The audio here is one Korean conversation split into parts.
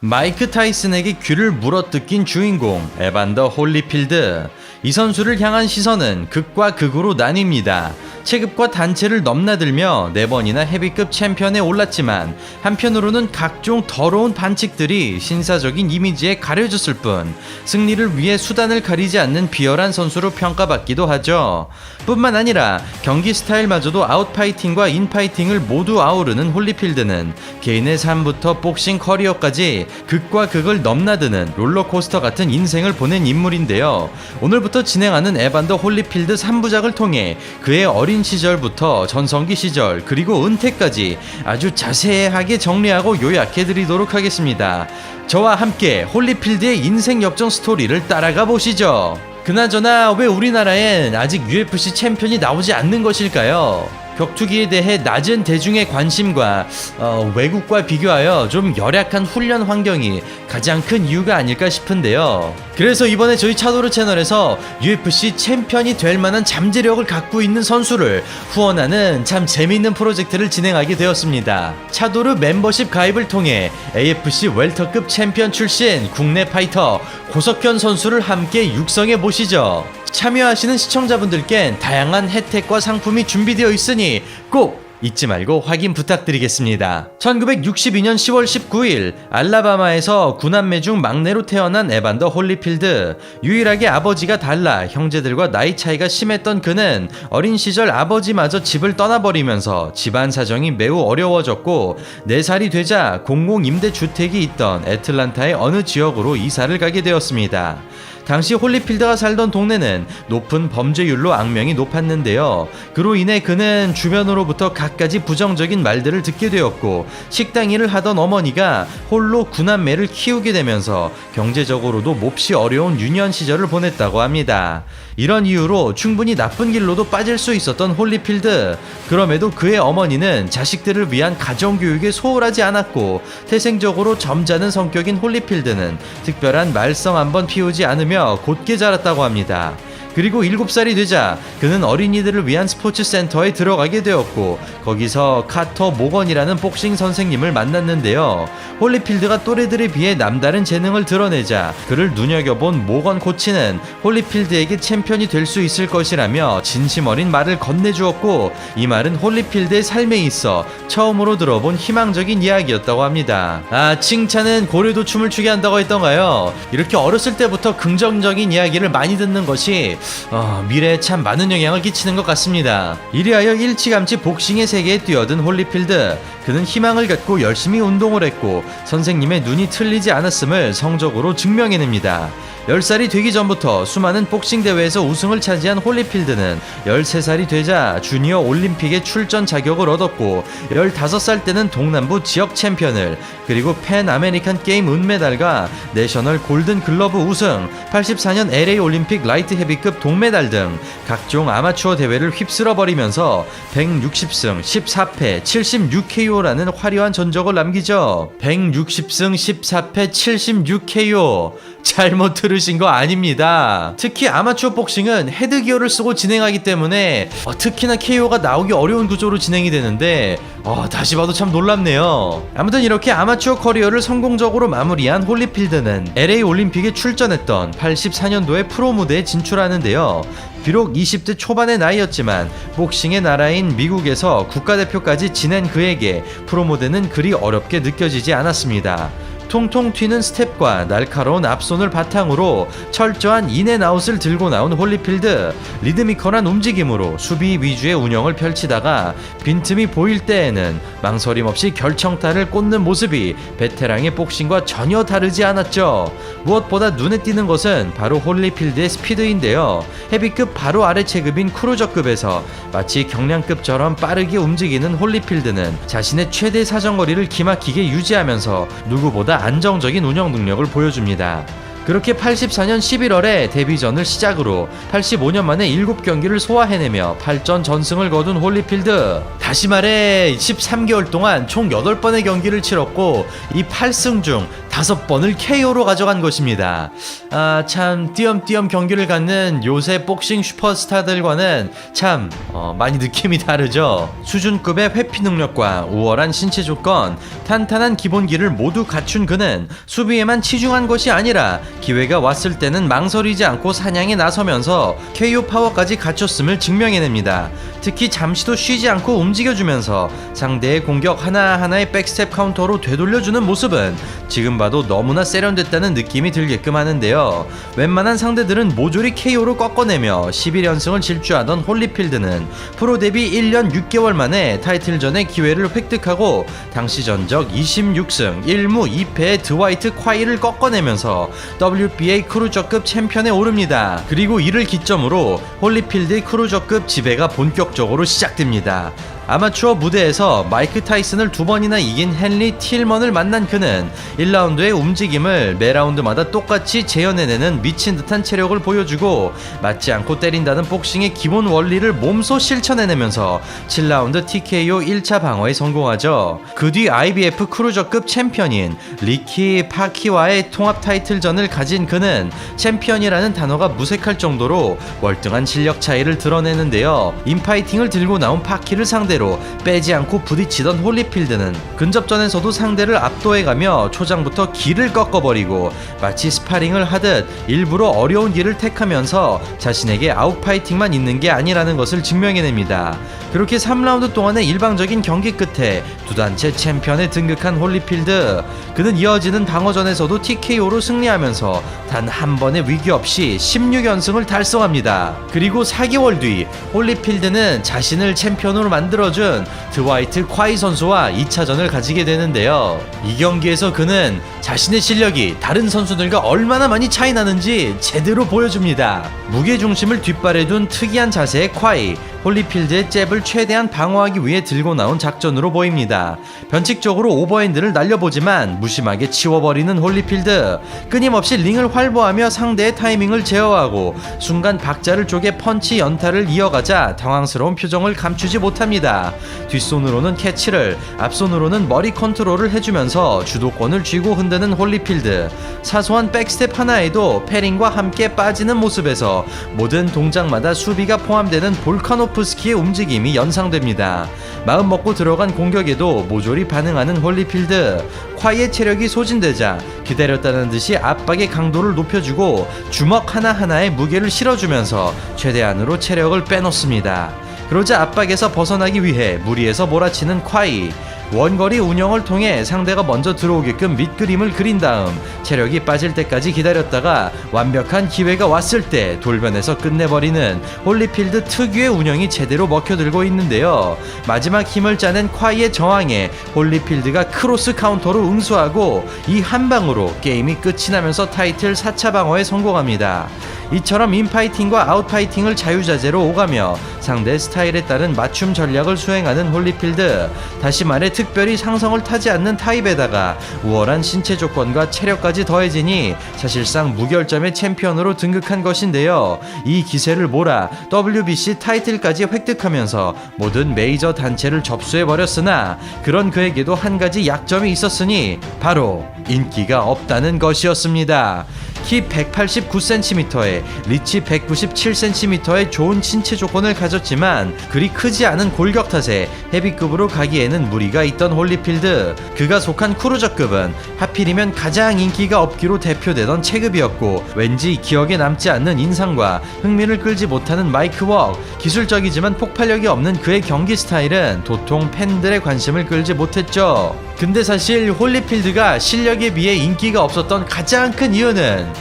마이크 타이슨에게 귀를 물어뜯긴 주인공 에반더 홀리필드 이 선수를 향한 시선은 극과 극으로 나뉩니다. 체급과 단체를 넘나들며 네 번이나 헤비급 챔피언에 올랐지만 한편으로는 각종 더러운 반칙들이 신사적인 이미지에 가려졌을 뿐 승리를 위해 수단을 가리지 않는 비열한 선수로 평가받기도 하죠. 뿐만 아니라 경기 스타일마저도 아웃파이팅과 인파이팅을 모두 아우르는 홀리필드는 개인의 삶부터 복싱 커리어까지 극과 극을 넘나드는 롤러코스터 같은 인생을 보낸 인물인데요. 오늘부터 진행하는 에반더 홀리필드 3부작을 통해 그의 어린 시절부터 전성기 시절 그리고 은퇴까지 아주 자세하게 정리하고 요약해 드리도록 하겠습니다. 저와 함께 홀리필드의 인생 역전 스토리를 따라가 보시죠. 그나저나 왜 우리나라엔 아직 UFC 챔피언이 나오지 않는 것일까요? 격투기에 대해 낮은 대중의 관심과 어, 외국과 비교하여 좀 열악한 훈련 환경이 가장 큰 이유가 아닐까 싶은데요. 그래서 이번에 저희 차도르 채널에서 UFC 챔피언이 될 만한 잠재력을 갖고 있는 선수를 후원하는 참 재미있는 프로젝트를 진행하게 되었습니다. 차도르 멤버십 가입을 통해 AFC 웰터급 챔피언 출신 국내 파이터 고석현 선수를 함께 육성해 보시죠. 참여하시는 시청자분들께 다양한 혜택과 상품이 준비되어 있으니 꼭 잊지 말고 확인 부탁드리겠습니다. 1962년 10월 19일 알라바마에서 구남매 중 막내로 태어난 에반더 홀리필드. 유일하게 아버지가 달라 형제들과 나이 차이가 심했던 그는 어린 시절 아버지마저 집을 떠나버리면서 집안 사정이 매우 어려워졌고 4살이 되자 공공 임대 주택이 있던 애틀란타의 어느 지역으로 이사를 가게 되었습니다. 당시 홀리필드가 살던 동네는 높은 범죄율로 악명이 높았는데요. 그로 인해 그는 주변으로부터 갖가지 부정적인 말들을 듣게 되었고 식당 일을 하던 어머니가 홀로 구남매를 키우게 되면서 경제적으로도 몹시 어려운 유년 시절을 보냈다고 합니다. 이런 이유로 충분히 나쁜 길로도 빠질 수 있었던 홀리필드. 그럼에도 그의 어머니는 자식들을 위한 가정교육에 소홀하지 않았고 태생적으로 점잖은 성격인 홀리필드는 특별한 말썽 한번 피우지 않으며 곧게 자랐다고 합니다. 그리고 7살이 되자 그는 어린이들을 위한 스포츠 센터에 들어가게 되었고 거기서 카터 모건이라는 복싱 선생님을 만났는데요. 홀리필드가 또래들에 비해 남다른 재능을 드러내자 그를 눈여겨본 모건 코치는 홀리필드에게 챔피언이 될 수 있을 것이라며 진심 어린 말을 건네주었고 이 말은 홀리필드의 삶에 있어 처음으로 들어본 희망적인 이야기였다고 합니다. 아 칭찬은 고래도 춤을 추게 한다고 했던가요? 이렇게 어렸을 때부터 긍정적인 이야기를 많이 듣는 것이 어, 미래에 참 많은 영향을 끼치는 것 같습니다. 이리하여 일찌감치 복싱의 세계에 뛰어든 홀리필드. 그는 희망을 갖고 열심히 운동을 했고 선생님의 눈이 틀리지 않았음을 성적으로 증명해냅니다. 10살이 되기 전부터 수많은 복싱 대회에서 우승을 차지한 홀리필드는 13살이 되자 주니어 올림픽에 출전 자격을 얻었고 15살 때는 동남부 지역 챔피언을 그리고 팬 아메리칸 게임 은메달과 내셔널 골든 글러브 우승, 84년 LA 올림픽 라이트 헤비급 동메달 등 각종 아마추어 대회를 휩쓸어 버리면서 160승 14패 76KO라는 화려한 전적을 남기죠. 160승 14패 76KO. 잘못 들으 신 거 아닙니다. 특히 아마추어 복싱은 헤드 기어를 쓰고 진행하기 때문에 어, 특히나 KO가 나오기 어려운 구조로 진행이 되는데 어, 다시 봐도 참 놀랍네요. 아무튼 이렇게 아마추어 커리어를 성공적으로 마무리한 홀리필드는 LA 올림픽에 출전했던 84년도에 프로 무대에 진출하는데요. 비록 20대 초반의 나이였지만 복싱의 나라인 미국에서 국가대표까지 지낸 그에게 프로 무대는 그리 어렵게 느껴지지 않았습니다. 통통 튀는 스텝과 날카로운 앞손을 바탕으로 철저한 인앤아웃을 들고 나온 홀리필드. 리드미컬한 움직임으로 수비 위주의 운영을 펼치다가 빈틈이 보일 때에는 망설임 없이 결정타를 꽂는 모습이 베테랑의 복싱과 전혀 다르지 않았죠. 무엇보다 눈에 띄는 것은 바로 홀리필드의 스피드인데요. 헤비급 바로 아래 체급인 크루저급에서 마치 경량급처럼 빠르게 움직이는 홀리필드는 자신의 최대 사정거리를 기막히게 유지하면서 누구보다 안정적인 운영 능력을 보여줍니다. 그렇게 84년 11월에 데뷔전을 시작으로 85년 만에 7경기를 소화해내며 8전 전승을 거둔 홀리필드. 다시 말해 13개월 동안 총 8번의 경기를 치렀고 이 8승 중 다섯 번을 KO로 가져간 것입니다. 아, 참, 띄엄띄엄 경기를 갖는 요새 복싱 슈퍼스타들과는 참, 어, 많이 느낌이 다르죠. 수준급의 회피 능력과 우월한 신체 조건, 탄탄한 기본기를 모두 갖춘 그는 수비에만 치중한 것이 아니라 기회가 왔을 때는 망설이지 않고 사냥에 나서면서 KO 파워까지 갖췄음을 증명해냅니다. 특히 잠시도 쉬지 않고 움직여주면서 상대의 공격 하나하나의 백스텝 카운터로 되돌려주는 모습은 지금 봐도 너무나 세련됐다는 느낌이 들게끔 하는데요. 웬만한 상대들은 모조리 KO로 꺾어내며 11연승을 질주하던 홀리필드는 프로 데뷔 1년 6개월 만에 타이틀전의 기회를 획득하고 당시 전적 26승 1무 2패의 드와이트 콰이를 꺾어내면서 WBA 크루저급 챔피언에 오릅니다. 그리고 이를 기점으로 홀리필드의 크루저급 지배가 본격적으로 시작됩니다. 아마추어 무대에서 마이크 타이슨을 두 번이나 이긴 헨리 틸먼을 만난 그는 1라운드의 움직임을 매 라운드마다 똑같이 재현해내는 미친 듯한 체력을 보여주고 맞지 않고 때린다는 복싱의 기본 원리를 몸소 실천해내면서 7라운드 TKO 1차 방어에 성공하죠. 그 뒤 IBF 크루저급 챔피언인 리키 파키와의 통합 타이틀전을 가진 그는 챔피언이라는 단어가 무색할 정도로 월등한 실력 차이를 드러내는데요. 인파이팅을 들고 나온 파키를 상대 로 빼지 않고 부딪히던 홀리필드는 근접전에서도 상대를 압도해가며 초장부터 길을 꺾어버리고 마치 스파링을 하듯 일부러 어려운 길을 택하면서 자신에게 아웃파이팅만 있는 게 아니라는 것을 증명해냅니다. 그렇게 3라운드 동안의 일방적인 경기 끝에 두 단체 챔피언에 등극한 홀리필드 그는 이어지는 방어전에서도 TKO로 승리하면서 단 한 번의 위기 없이 16연승을 달성합니다. 그리고 4개월 뒤 홀리필드는 자신을 챔피언으로 만들 어준 드와이트 콰이 선수와 2차전을 가지게 되는데요. 이 경기에서 그는 자신의 실력이 다른 선수들과 얼마나 많이 차이 나는지 제대로 보여줍니다. 무게 중심을 뒷발에 둔 특이한 자세의 콰이, 홀리필드의 잽을 최대한 방어하기 위해 들고 나온 작전으로 보입니다. 변칙적으로 오버핸드를 날려보지만 무심하게 치워버리는 홀리필드. 끊임없이 링을 활보하며 상대의 타이밍을 제어하고 순간 박자를 쪼개 펀치 연타를 이어가자 당황스러운 표정을 감추지 못합니다. 뒷손으로는 캐치를, 앞손으로는 머리 컨트롤을 해주면서 주도권을 쥐고 흔드는 홀리필드. 사소한 백스텝 하나에도 패링과 함께 빠지는 모습에서 모든 동작마다 수비가 포함되는 볼카노프 스키의 움직임이 연상됩니다. 마음 먹고 들어간 공격에도 모조리 반응하는 홀리필드. 콰이의 체력이 소진되자 기다렸다는 듯이 압박의 강도를 높여주고 주먹 하나하나에 무게를 실어주면서 최대한으로 체력을 빼놓습니다. 그러자 압박에서 벗어나기 위해 무리해서 몰아치는 콰이. 원거리 운영을 통해 상대가 먼저 들어오게끔 밑그림을 그린 다음 체력이 빠질 때까지 기다렸다가 완벽한 기회가 왔을 때 돌변해서 끝내버리는 홀리필드 특유의 운영이 제대로 먹혀들고 있는데요. 마지막 힘을 짜낸 콰이의 저항에 홀리필드가 크로스 카운터로 응수하고 이 한 방으로 게임이 끝이 나면서 타이틀 4차 방어에 성공합니다. 이처럼 인파이팅과 아웃파이팅을 자유자재로 오가며 상대 스타일에 따른 맞춤 전략을 수행하는 홀리필드 다시 말해 특별히 상성을 타지 않는 타입에다가 우월한 신체 조건과 체력까지 더해지니 사실상 무결점의 챔피언으로 등극한 것인데요. 이 기세를 몰아 WBC 타이틀까지 획득하면서 모든 메이저 단체를 접수해버렸으나 그런 그에게도 한 가지 약점이 있었으니 바로 인기가 없다는 것이었습니다 키 189cm에 리치 197cm의 좋은 신체 조건을 가졌지만 그리 크지 않은 골격 탓에 헤비급으로 가기에는 무리가 있던 홀리필드. 그가 속한 크루저급은 하필이면 가장 인기가 없기로 대표되던 체급이었고 왠지 기억에 남지 않는 인상과 흥미를 끌지 못하는 마이크 웍 기술적이지만 폭발력이 없는 그의 경기 스타일은 도통 팬들의 관심을 끌지 못했죠 근데 사실 홀리필드가 실력에 비해 인기가 없었던 가장 큰 이유는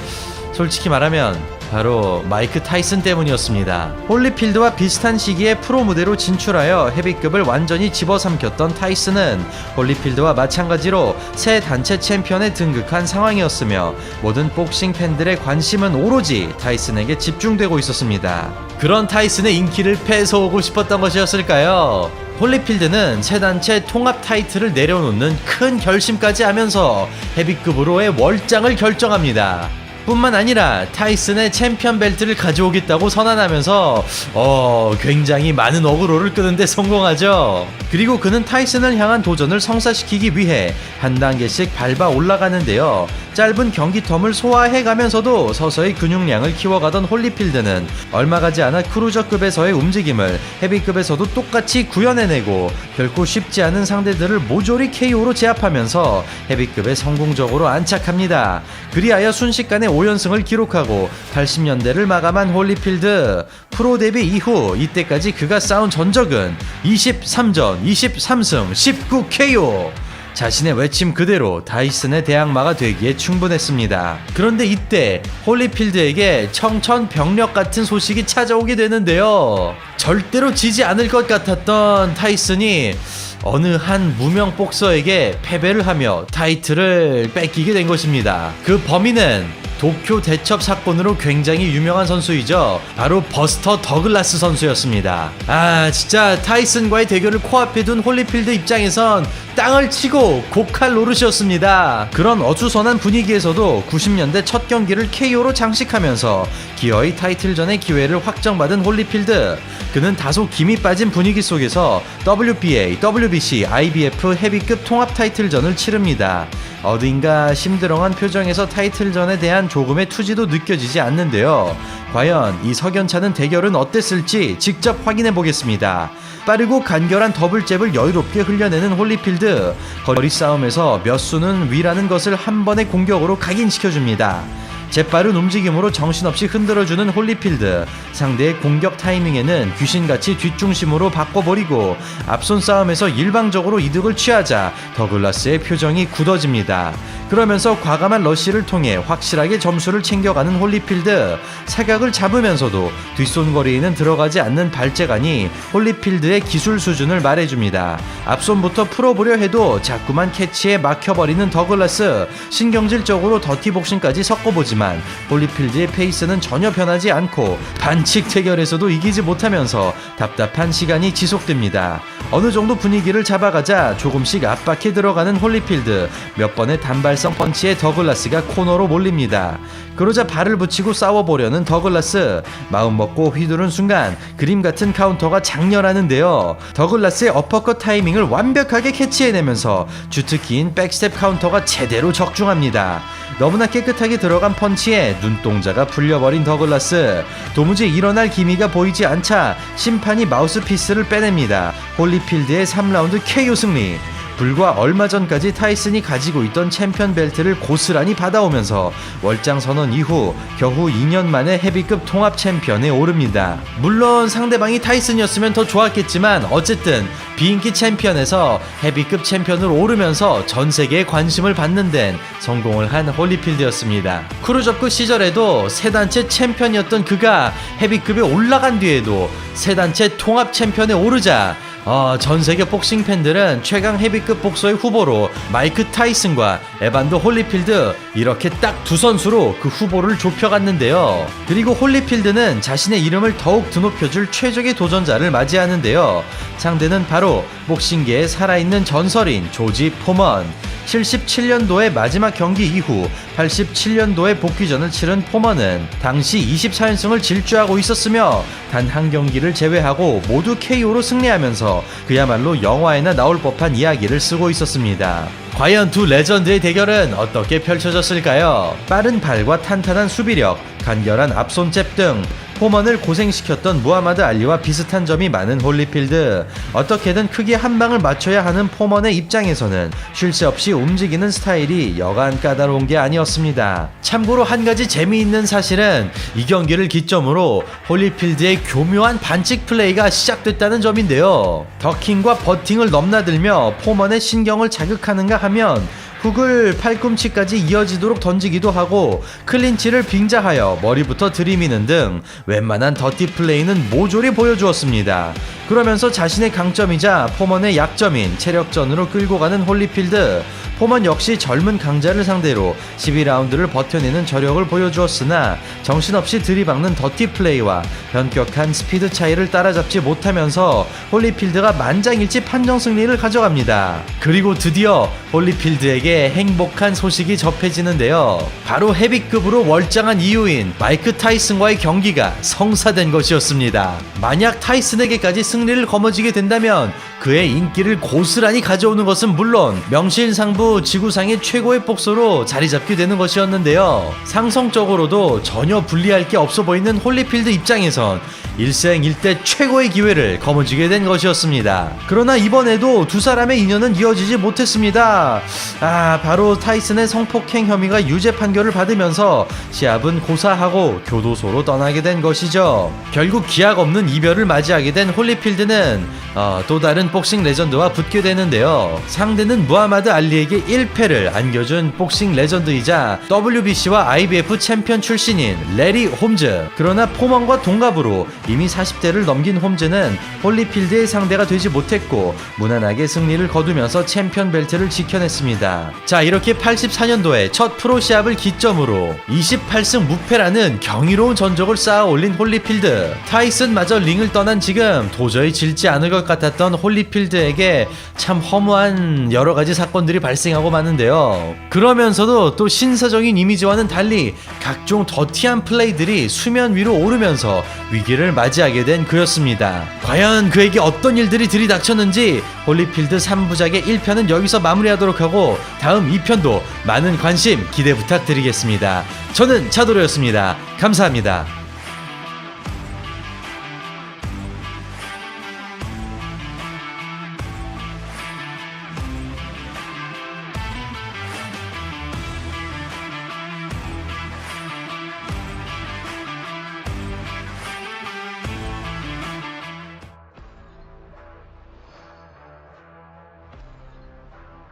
솔직히 말하면 바로 마이크 타이슨 때문이었습니다. 홀리필드와 비슷한 시기에 프로 무대로 진출하여 헤비급을 완전히 집어삼켰던 타이슨은 홀리필드와 마찬가지로 새 단체 챔피언에 등극한 상황이었으며 모든 복싱 팬들의 관심은 오로지 타이슨에게 집중되고 있었습니다. 그런 타이슨의 인기를 뺏어오고 싶었던 것이었을까요? 홀리필드는 새 단체 통합 타이틀을 내려놓는 큰 결심까지 하면서 헤비급으로의 월장을 결정합니다. 뿐만 아니라 타이슨의 챔피언 벨트를 가져오겠다고 선언하면서 어 굉장히 많은 어그로를 끄는데 성공하죠. 그리고 그는 타이슨을 향한 도전을 성사시키기 위해 한 단계씩 밟아 올라가는데요. 짧은 경기 텀을 소화해 가면서도 서서히 근육량을 키워가던 홀리필드는 얼마 가지 않아 크루저급에서의 움직임을 헤비급에서도 똑같이 구현해내고 결코 쉽지 않은 상대들을 모조리 KO로 제압하면서 헤비급에 성공적으로 안착합니다. 그리하여 순식간에 5연승을 기록하고 80년대를 마감한 홀리필드 프로 데뷔 이후 이때까지 그가 쌓은 전적은 23전 23승 19KO 자신의 외침 그대로 다이슨의 대항마가 되기에 충분했습니다. 그런데 이때 홀리필드에게 청천벽력 같은 소식이 찾아오게 되는데요. 절대로 지지 않을 것 같았던 타이슨이 어느 한 무명 복서에게 패배를 하며 타이틀을 뺏기게 된 것입니다. 그 범인은 도쿄 대첩 사건으로 굉장히 유명한 선수이죠. 바로 버스터 더글라스 선수였습니다. 아, 진짜 타이슨과의 대결을 코앞에 둔 홀리필드 입장에선 땅을 치고 곡할 노릇이었습니다. 그런 어수선한 분위기에서도 90년대 첫 경기를 KO로 장식하면서 기어이 타이틀전의 기회를 확정받은 홀리필드. 그는 다소 김이 빠진 분위기 속에서 WBA, WBC, IBF 헤비급 통합 타이틀전을 치릅니다. 어딘가 심드렁한 표정에서 타이틀전에 대한 조금의 투지도 느껴지지 않는데요. 과연 이 석연찮은 대결은 어땠을지 직접 확인해 보겠습니다. 빠르고 간결한 더블잽을 여유롭게 흘려내는 홀리필드 거리 싸움에서 몇 수는 위라는 것을 한 번의 공격으로 각인시켜줍니다. 재빠른 움직임으로 정신없이 흔들어주는 홀리필드 상대의 공격 타이밍에는 귀신같이 뒷중심으로 바꿔버리고 앞손 싸움에서 일방적으로 이득을 취하자 더글라스의 표정이 굳어집니다. 그러면서 과감한 러쉬를 통해 확실하게 점수를 챙겨가는 홀리필드 사각을 잡으면서도 뒷손거리에는 들어가지 않는 발재간이 홀리필드의 기술 수준을 말해줍니다. 앞손부터 풀어보려 해도 자꾸만 캐치에 막혀버리는 더글라스 신경질적으로 더티복싱까지 섞어보지만 홀리필드의 페이스는 전혀 변하지 않고 반칙 대결에서도 이기지 못하면서 답답한 시간이 지속됩니다. 어느 정도 분위기를 잡아가자 조금씩 압박해 들어가는 홀리필드 몇 번의 단발성 펀치에 더글라스가 코너로 몰립니다. 그러자 발을 붙이고 싸워보려는 더글라스 마음 먹고 휘두른 순간 그림 같은 카운터가 장렬하는데요. 더글라스의 어퍼컷 타이밍을 완벽하게 캐치해내면서 주특기인 백스텝 카운터가 제대로 적중합니다. 너무나 깨끗하게 들어간 펀치에 눈동자가 풀려버린 더글라스 도무지 일어날 기미가 보이지 않자 심판이 마우스피스를 빼냅니다. 홀리필드의 3라운드 KO 승리 불과 얼마 전까지 타이슨이 가지고 있던 챔피언 벨트를 고스란히 받아오면서 월장 선언 이후 겨우 2년 만에 헤비급 통합 챔피언에 오릅니다. 물론 상대방이 타이슨이었으면 더 좋았겠지만 어쨌든 비인기 챔피언에서 헤비급 챔피언으로 오르면서 전 세계의 관심을 받는 데는 성공을 한 홀리필드였습니다. 크루저급 시절에도 세 단체 챔피언이었던 그가 헤비급에 올라간 뒤에도 세 단체 통합 챔피언에 오르자 어, 전 세계 복싱 팬들은 최강 헤비급 복서의 후보로 마이크 타이슨과 에반도 홀리필드 이렇게 딱 두 선수로 그 후보를 좁혀갔는데요. 그리고 홀리필드는 자신의 이름을 더욱 드높여줄 최적의 도전자를 맞이하는데요. 상대는 바로 복싱계의 살아있는 전설인 조지 포먼. 77년도의 마지막 경기 이후 87년도에 복귀전을 치른 포먼은 당시 24연승을 질주하고 있었으며 단 한 경기를 제외하고 모두 KO로 승리하면서 그야말로 영화에나 나올 법한 이야기를 쓰고 있었습니다. 과연 두 레전드의 대결은 어떻게 펼쳐졌을까요? 빠른 발과 탄탄한 수비력, 간결한 앞손잽 등 포먼을 고생시켰던 무하마드 알리와 비슷한 점이 많은 홀리필드. 어떻게든 크게 한 방을 맞춰야 하는 포먼의 입장에서는 쉴 새 없이 움직이는 스타일이 여간 까다로운 게 아니었습니다. 참고로 한 가지 재미있는 사실은 이 경기를 기점으로 홀리필드의 교묘한 반칙 플레이가 시작됐다는 점인데요. 더킹과 버팅을 넘나들며 포먼의 신경을 자극하는가 하면 훅을 팔꿈치까지 이어지도록 던지기도 하고 클린치를 빙자하여 머리부터 들이미는 등 웬만한 더티 플레이는 모조리 보여주었습니다. 그러면서 자신의 강점이자 포먼의 약점인 체력전으로 끌고 가는 홀리필드. 포먼 역시 젊은 강자를 상대로 12라운드를 버텨내는 저력을 보여주었으나 정신없이 들이박는 더티 플레이와 변격한 스피드 차이를 따라잡지 못하면서 홀리필드가 만장일치 판정 승리를 가져갑니다. 그리고 드디어 홀리필드에게 행복한 소식이 접해지는데요. 바로 헤비급으로 월장한 이유인 마이크 타이슨과의 경기가 성사된 것이었습니다. 만약 타이슨에게까지 승리를 거머쥐게 된다면 그의 인기를 고스란히 가져오는 것은 물론 명실상부 지구상의 최고의 복서로 자리 잡게 되는 것이었는데요. 상성적으로도 전혀 불리할 게 없어 보이는 홀리필드 입장에선 일생 일대 최고의 기회를 거머쥐게 된 것이었습니다. 그러나 이번에도 두 사람의 인연은 이어지지 못했습니다. 아, 바로 타이슨의 성폭행 혐의가 유죄 판결을 받으면서 시합은 고사하고 교도소로 떠나게 된 것이죠. 결국 기약 없는 이별을 맞이하게 된 홀리필드는 어, 또 다른 복싱 레전드와 붙게 되는데요. 상대는 무하마드 알리에게 1패를 안겨준 복싱 레전드이자 WBC와 IBF 챔피언 출신인 레리 홈즈. 그러나 포먼과 동갑으로 이미 40대를 넘긴 홈즈는 홀리필드의 상대가 되지 못했고 무난하게 승리를 거두면서 챔피언 벨트를 지켜냈습니다. 자 이렇게 84년도에 첫 프로 시합을 기점으로 28승 무패라는 경이로운 전적을 쌓아 올린 홀리필드. 타이슨마저 링을 떠난 지금 도저히 질지 않을 것 같았던 홀리필드에게 참 허무한 여러 가지 사건들이 발생하고 마는데요. 그러면서도 또 신사적인 이미지와는 달리 각종 더티한 플레이들이 수면 위로 오르면서 위기를 맞이하게 된 그였습니다. 과연 그에게 어떤 일들이 들이닥쳤는지 홀리필드 3부작의 1편은 여기서 마무리하도록 하고 다음 2편도 많은 관심 기대 부탁드리겠습니다. 저는 차도로였습니다. 감사합니다.